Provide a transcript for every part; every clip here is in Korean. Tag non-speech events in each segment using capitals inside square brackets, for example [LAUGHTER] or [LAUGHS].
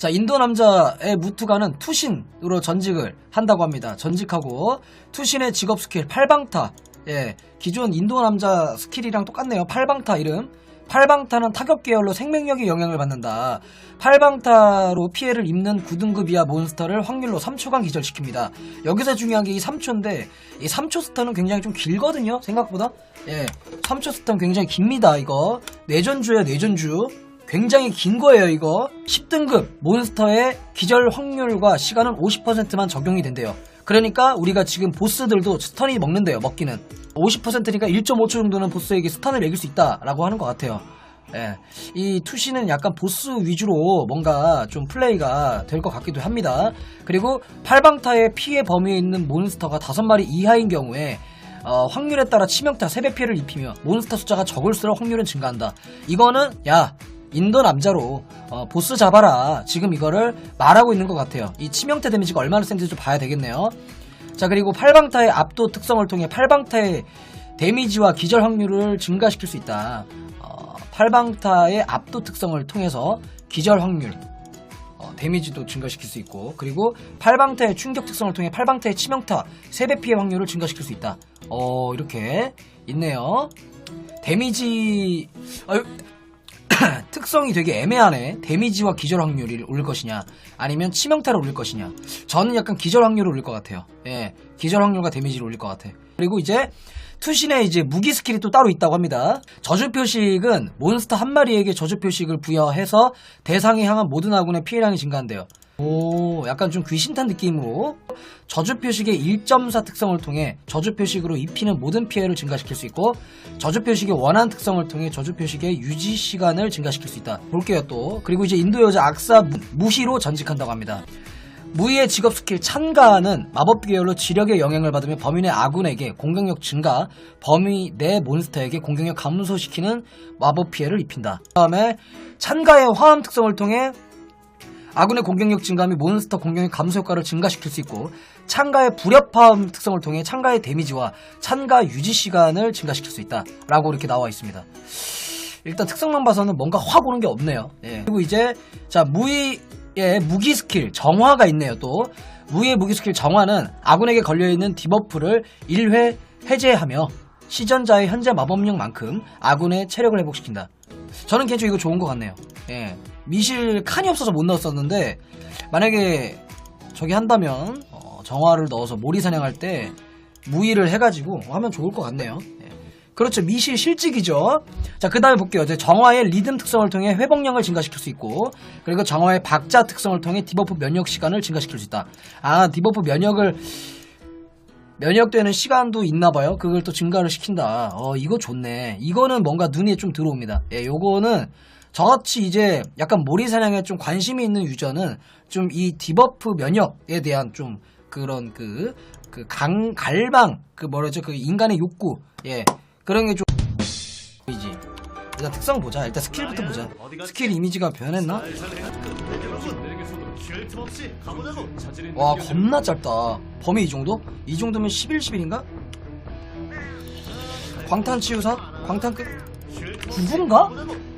자, 인도 남자의 무투가는 투신으로 전직을 한다고 합니다. 전직하고 투신의 직업 스킬 팔방타. 예, 기존 인도 남자 스킬이랑 똑같네요. 팔방타 이름. 팔방타는 타격 계열로 생명력에 영향을 받는다. 팔방타로 피해를 입는 9등급 이하 몬스터를 확률로 3초간 기절시킵니다. 여기서 중요한 게 이 3초인데 이 3초 스턴은 굉장히 좀 길거든요. 생각보다. 예. 3초 스턴 굉장히 깁니다. 이거. 내전주예요, 내전주. 굉장히 긴 거예요, 이거. 10등급 몬스터의 기절 확률과 시간은 50%만 적용이 된대요. 그러니까 우리가 지금 보스들도 스턴이 먹는데요, 먹기는. 50%니까 1.5초 정도는 보스에게 스턴을 매길 수 있다라고 하는 것 같아요. 예. 이 투시는 약간 보스 위주로 뭔가 좀 플레이가 될 것 같기도 합니다. 그리고 팔방타의 피해 범위에 있는 몬스터가 5마리 이하인 경우에 어, 확률에 따라 치명타 3배 피해를 입히며 몬스터 숫자가 적을수록 확률은 증가한다. 이거는 야 인도 남자로 어, 보스 잡아라 지금 이거를 말하고 있는 것 같아요. 이 치명타 데미지가 얼마나 센지 좀 봐야 되겠네요. 자 그리고 팔방타의 압도 특성을 통해 팔방타의 데미지와 기절 확률을 증가시킬 수 있다. 어, 팔방타의 압도 특성을 통해서 기절 확률, 어, 데미지도 증가시킬 수 있고 그리고 팔방타의 충격 특성을 통해 팔방타의 치명타 3배 피해 확률을 증가시킬 수 있다. 어 이렇게 있네요. 데미지 아유, [CLEARS THROAT] 특성이 되게 애매하네. 데미지와 기절 확률이 올릴 것이냐, 아니면 치명타를 올릴 것이냐. 저는 약간 기절 확률을 올릴 것 같아요. 예, 기절 확률과 데미지를 올릴 것 같아. 그리고 이제 투신에 이제 무기 스킬이 또 따로 있다고 합니다. 저주 표식은 몬스터 한 마리에게 저주 표식을 부여해서 대상에 향한 모든 아군의 피해량이 증가한대요. 오, 약간 좀 귀신탄 느낌으로 저주 표식의 1.4 특성을 통해 저주 표식으로 입히는 모든 피해를 증가시킬 수 있고 저주 표식의 원한 특성을 통해 저주 표식의 유지 시간을 증가시킬 수 있다. 볼게요 또. 그리고 이제 인도 여자 악사 무- 무희로 전직한다고 합니다. 무희의 직업 스킬 찬가는 마법 계열로 지력의 영향을 받으며 범인의 아군에게 공격력 증가, 범위 내 몬스터에게 공격력 감소시키는 마법 피해를 입힌다. 다음에 찬가의 화음 특성을 통해 아군의 공격력 증가 및 몬스터 공격력 감소 효과를 증가시킬 수 있고 찬가의 불협화음 특성을 통해 찬가의 데미지와 찬가 유지 시간을 증가시킬 수 있다 라고 이렇게 나와 있습니다 일단 특성만 봐서는 뭔가 확 오는 게 없네요 예. 그리고 이제 자 무의의 무기 스킬 정화가 있네요 또 무의의 무기 스킬 정화는 아군에게 걸려있는 디버프를 1회 해제하며 시전자의 현재 마법력만큼 아군의 체력을 회복시킨다 저는 개인적으로 이거 좋은 것 같네요. 예. 미실 칸이 없어서 못 넣었었는데, 만약에 저기 한다면, 어, 정화를 넣어서 모리 사냥할 때, 무의를 해가지고 하면 좋을 것 같네요. 예. 그렇죠. 미실 실직이죠. 자, 그 다음에 볼게요. 이제 정화의 리듬 특성을 통해 회복량을 증가시킬 수 있고, 그리고 정화의 박자 특성을 통해 디버프 면역 시간을 증가시킬 수 있다. 아, 디버프 면역을, 면역되는 시간도 있나 봐요. 그걸 또 증가를 시킨다. 어, 이거 좋네. 이거는 뭔가 눈에 좀 들어옵니다. 예, 요거는 저같이 이제 약간 모리 사냥에 좀 관심이 있는 유저는 좀 이 디버프 면역에 대한 좀 그런 그, 그 강, 갈망, 그 뭐라죠? 그 인간의 욕구. 예. 그런 게 좀, 이지. 일단 특성 보자. 일단 스킬부터 보자. 스킬 이미지가 변했나? 와, 겁나 짧다. 범위 이 정도? 이 정도면 11, 11인가? 광탄 치유사? 광탄 끝? 9분가?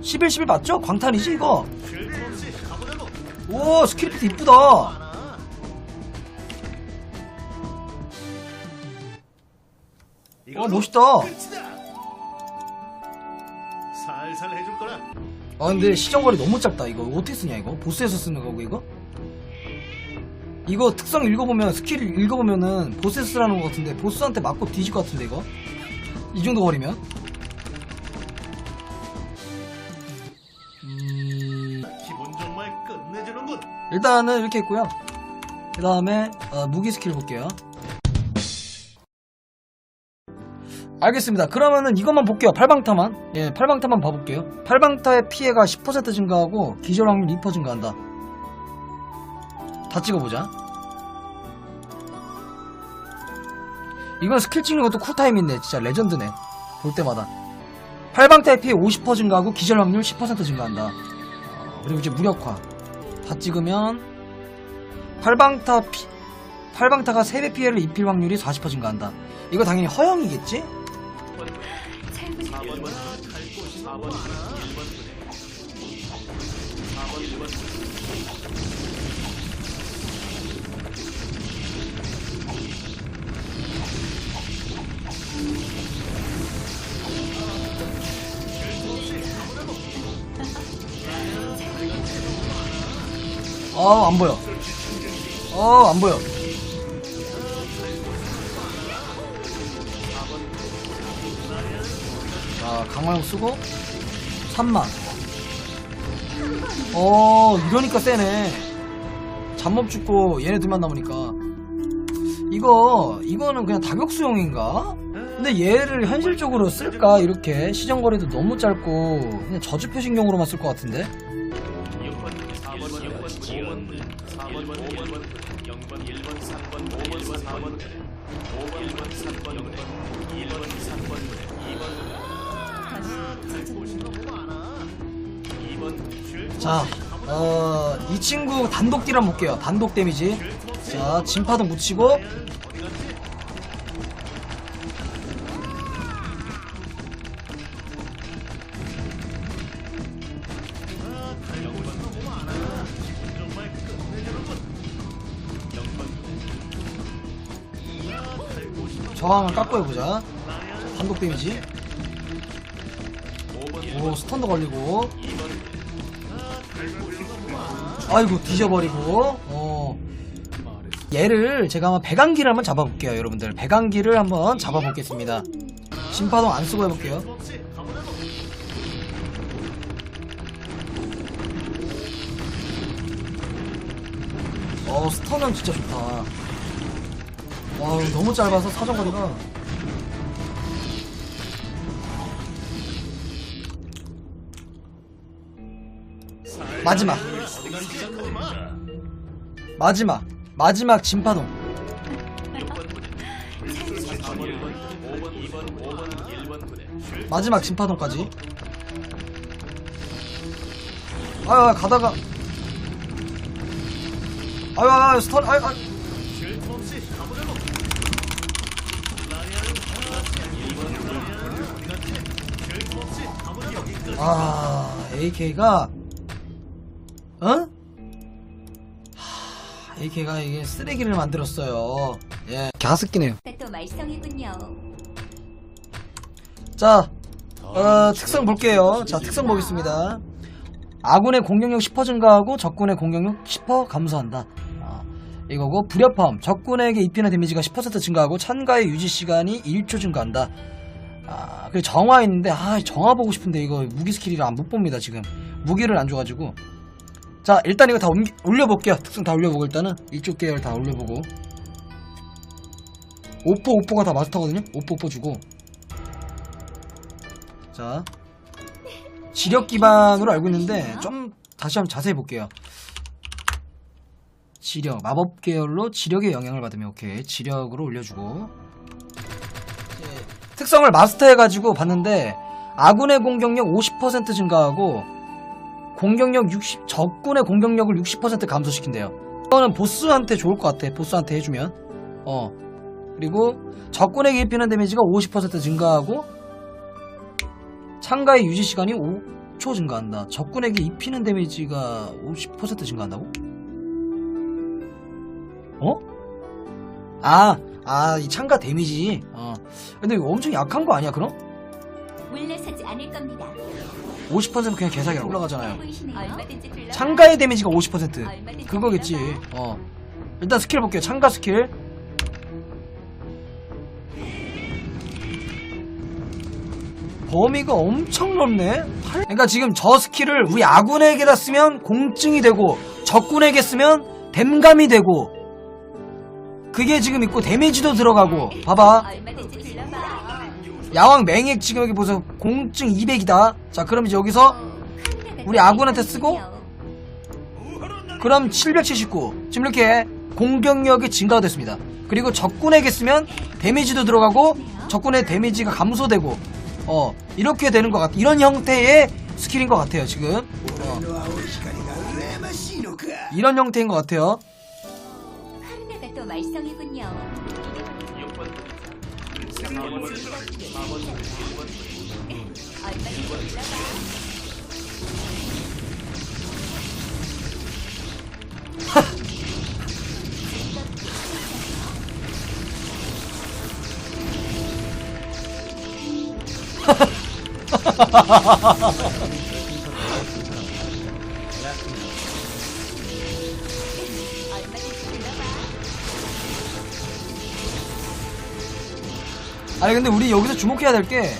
11, 11 맞죠? 광탄이지, 이거? 오, 스크립트 이쁘다. 어, 멋있다. 살살 해줄 거라. 아, 근데 시정거리 너무 짧다, 이거. 어떻게 쓰냐, 이거? 보스에서 쓰는 거고, 이거? 이거 특성 읽어보면, 스킬 읽어보면은 보스에서 쓰라는 것 같은데, 보스한테 맞고 뒤질 것 같은데, 이거? 이 정도 거리면? 일단은 이렇게 있고요. 그 다음에 무기 스킬 볼게요. 알겠습니다. 그러면은 이것만 볼게요. 팔방타만. 예, 팔방타만 봐볼게요. 팔방타의 피해가 10% 증가하고 기절 확률 2% 증가한다. 다 찍어보자. 이건 스킬 찍는 것도 쿨타임 있네. 진짜 레전드네. 볼 때마다. 팔방타의 피해 50% 증가하고 기절 확률 10% 증가한다. 어, 그리고 이제 무력화. 다 찍으면 팔방타 피, 팔방타가 3배 피해를 입힐 확률이 40% 증가한다. 이거 당연히 허용이겠지? 어, 안 보여. 어, 안 보여. 자, 강화용 쓰고 3만. 어, 이러니까 세네. 잠몹 죽고 얘네 둘만 남으니까. 이거 이거는 그냥 다격수용인가? 근데 얘를 현실적으로 쓸까? 이렇게 시정거리도 너무 짧고 그냥 저주 표식용으로만 쓸 것 같은데. 6번, 4번, 6번, 5번, 4번, 5번, 0번, 1번, 3번, 5번, 4번, 5번, 1번, 3번, 0번, 1번, 3번, 2번, 2번, 자, 어, 이 친구 단독 딜 한번 볼게요. 단독 데미지. 자, 진파도 묻히고. 저항을 깎고 해보자. 단독 데미지. 오, 스턴도 걸리고. 아이고, 뒤져버리고. 어. 얘를 제가 한번 배강기를 한번 잡아볼게요, 여러분들. 배강기를 한번 잡아보겠습니다. 진파동 안 쓰고 해볼게요. 어, 스턴은 진짜 좋다. 와, 너무 짧아서 사정거리가. 마지막. 마지막. 마지막 진파동. 5번, 2번, 5번, 1번 부대. 마지막 진파동까지. 아, 가다가. 아유, 아유, 스턴, 아유, 아유. 아, AK가, 어? 하, AK가 이게 쓰레기를 만들었어요. 예, 가습기네요. 또 말썽이군요. 자, 어, 특성 볼게요. 자, 특성 보겠습니다. 아군의 공격력 10% 증가하고 적군의 공격력 10% 감소한다. 아, 이거고 불협화음 적군에게 입히는 데미지가 10% 증가하고 참가의 유지 시간이 1초 증가한다. 아, 그리고 정화 있는데 아, 정화 보고 싶은데 이거 무기 스킬이라 못 봅니다 지금. 무기를 안 줘가지고. 자, 일단 이거 다 옮기, 올려볼게요. 특성 다 올려보고 일단은 이쪽 계열 다 올려보고. 오포 오포가 다 마스터거든요. 오포 오포 주고. 자 지력 기반으로 알고 있는데 좀 다시 한번 자세히 볼게요 지력 마법 계열로 지력에 영향을 받으면 오케이 지력으로 올려주고 특성을 마스터해가지고 봤는데 아군의 공격력 50% 증가하고 공격력 60 적군의 공격력을 60% 감소시킨대요 이거는 보스한테 좋을 것 같아 보스한테 해주면 어 그리고 적군에게 입히는 데미지가 50% 증가하고 참가의 유지 시간이 5초 증가한다. 적군에게 입히는 데미지가 50% 증가한다고? 어? 아, 아, 이 참가 데미지. 어. 근데 이거 엄청 약한 거 아니야, 그럼? 물러서지 않을 겁니다. 50% 그냥 개사기로 올라가잖아요. 얼마든지. 참가의 데미지가 50%. 그거겠지. 어. 일단 스킬 볼게요. 참가 스킬. 범위가 엄청 넓네. 팔- 그러니까 지금 저 스킬을 우리 아군에게다 쓰면 공증이 되고 적군에게 쓰면 댐감이 되고 그게 지금 있고 데미지도 들어가고. 봐봐. 야왕 맹액 지금 여기 보세요 공증 200이다. 자 그럼 이제 여기서 우리 아군한테 쓰고. 그럼 779 지금 이렇게 공격력이 증가가 됐습니다. 그리고 적군에게 쓰면 데미지도 들어가고 적군의 데미지가 감소되고 어 이렇게 되는 것같 이런 형태의 스킬인 것 같아요 지금. 어, 이런 형태인 것 같아요 말썽이군요. 6번 분사. 4번 분사. 4번 분사. 1번 분사. 얼마나 올라가? 아니 근데 우리 여기서 주목해야 될 게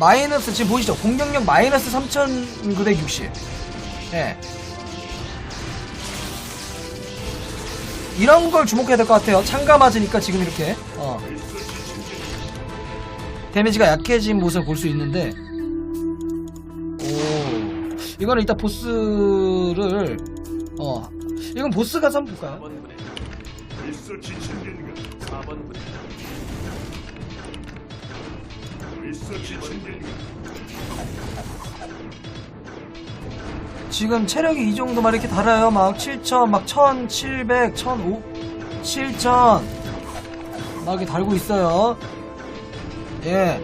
마이너스 지금 보이시죠? 공격력 마이너스 3960 예. 이런 걸 주목해야 될 것 같아요 창가 맞으니까 지금 이렇게 어. 데미지가 약해진 모습을 볼 수 있는데 오 이거는 이따 보스를 어 이건 보스 가서 한번 볼까요? 4번 부대 4번 부대 지금 체력이 이 정도만 이렇게 달아요. 막 7천, 막 1700, 1500, 7000. 막 이렇게 달고 있어요. 예.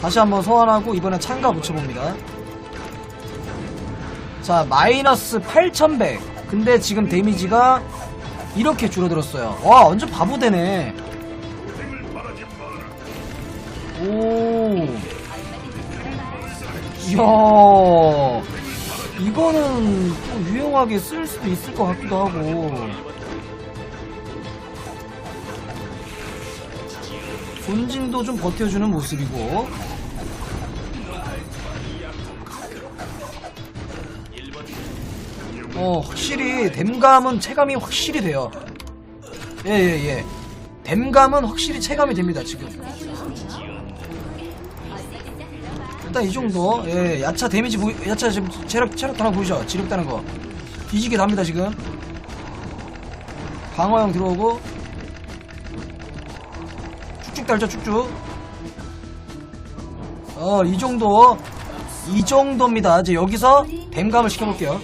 다시 한번 소환하고 이번엔 창가 붙여봅니다. 자, 마이너스 8100. 근데 지금 데미지가 이렇게 줄어들었어요. 와, 완전 바보 되네. 오. 이야, 이거는 또 유용하게 쓸 수도 있을 것 같기도 하고. 본진도 좀 버텨주는 모습이고. 어, 확실히, 댐감은 체감이 확실히 돼요. 예, 예, 예. 댐감은 확실히 체감이 됩니다, 지금. 일단 이 정도? 예 야차 데미지 보이 야차 지금 체력 체력 하나 보이죠? 지력다는 거. 뒤지게 답니다 지금. 방어형 들어오고. 쭉쭉 달죠 쭉쭉. 어 이 정도. 이 정도입니다. 이제 여기서 댐감을 시켜볼게요.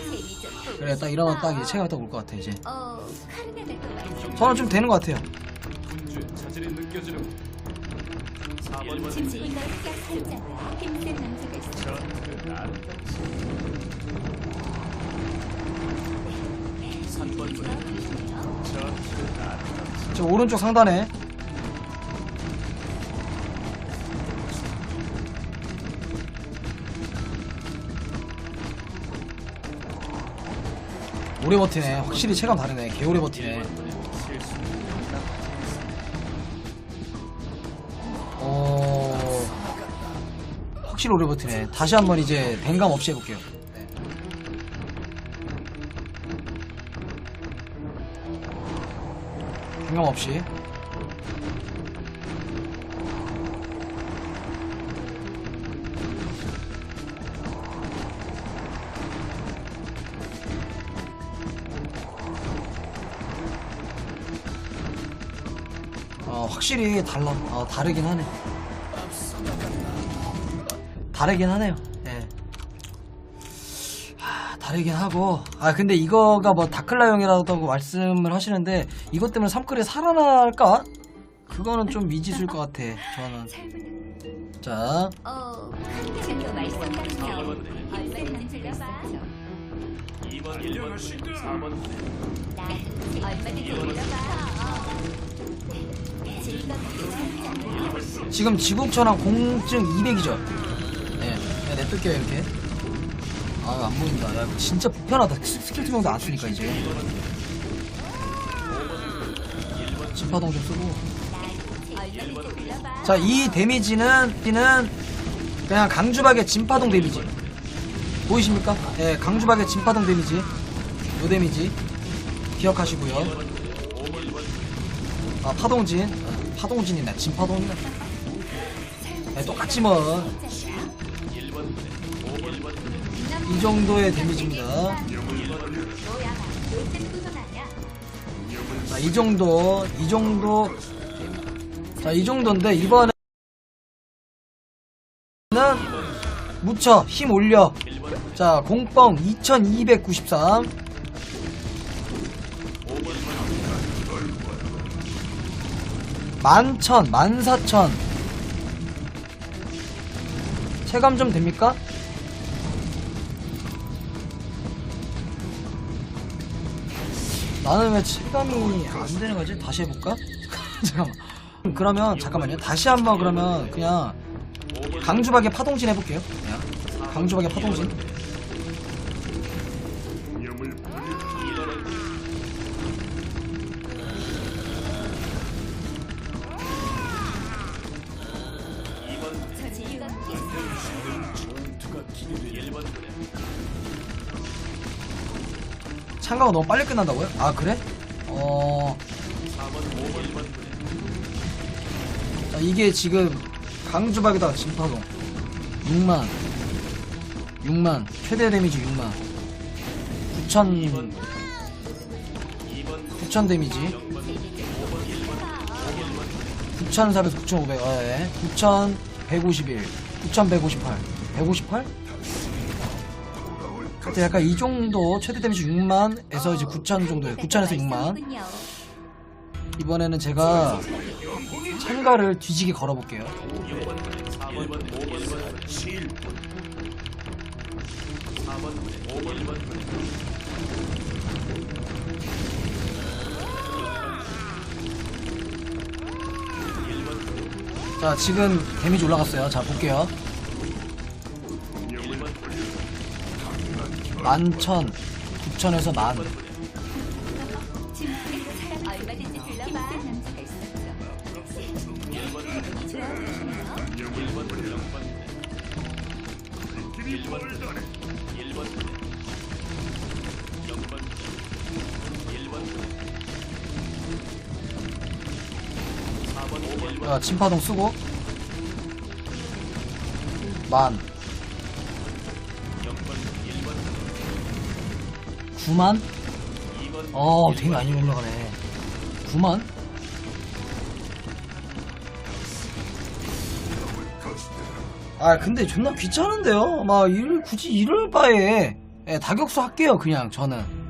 그래 딱 이러면 딱 이제 체감이 딱올 것 같아 이제. 어. 저는 좀 되는 것 같아요 지금 지금 날 싹쓸잖아. 힘센 남자가 있어. 3번 부대 저 오른쪽 상단에 오래 버티네 확실히 체감 다르네 개오래 버티네 17 오르버트네. 다시 한번 이제 뱅감 없이 해볼게요. 네. 뱅감 없이. 어, 확실히 달라. 어, 다르긴 하네. 다르긴 하네요. 예. 하, 다르긴 하고. 아, 근데 이거가 뭐 다클라형이라고 말씀을 하시는데, 이것 때문에 삼클이 살아날까? 그거는 좀 미지수일 것 같아. 저는. 자, 어, 카르네가 또 말썽이군요. 얼마든지 불러봐. 2번 1번 4번 부대 얼마든지 불러봐. 즐겁게 지금 지국천왕 공증 200이죠? 예. 야, 냅둘게요, 이렇게. 아, 안 보인다. 야, 진짜 불편하다. 스- 스킬 투명도 안 쓰니까, 이제. 진파동 좀 쓰고. 자, 이 데미지는, 는 그냥 강주박의 진파동 데미지. 보이십니까? 예, 강주박의 진파동 데미지. 요 데미지. 기억하시고요. 아, 파동진. 아, 파동진이네. 진파동이네. 예, 똑같지 뭐. 이 정도의 데미지입니다. 자, 이 정도, 이 정도. 자, 이 정도인데, 이번에는 묻혀, 힘 올려. 자, 공뻥 2293. 만천, 만사천. 체감 좀 됩니까? 나는 왜 체감이 안 되는 거지? 다시 해볼까? [LAUGHS] 잠깐만. 그러면 잠깐만요. 다시 한번 그러면 그냥 강주박의 파동진 해볼게요. 그냥 강주박의 파동진. 참가가 너무 빨리 끝난다고요? 아 그래? 어. 4번 5번 1번 자, 이게 지금 강주박이다 진파동. 6만. 6만. 최대 데미지 6만. 9천. 2번 9천 데미지. 9,400, 9,500, 아, 예. 9,151, 9,158, 158? 그때 약간 이 정도 최대 데미지 6만에서 이제 9,000 정도예요. 9,000에서 6만. 이번에는 제가 참가를 뒤지게 걸어볼게요. 6번 4번 1번 5번 1번 7 4번 5번 1번 자, 지금 데미지 올라갔어요. 자, 볼게요. 11,000, 9,000에서 만. 얼마든지 불러봐. 9만? 2번 어, 되게 많이 올라가네. 9만? 아, 근데 존나 귀찮은데요? 막, 일, 굳이 이럴 바에, 예, 다격수 할게요, 그냥, 저는.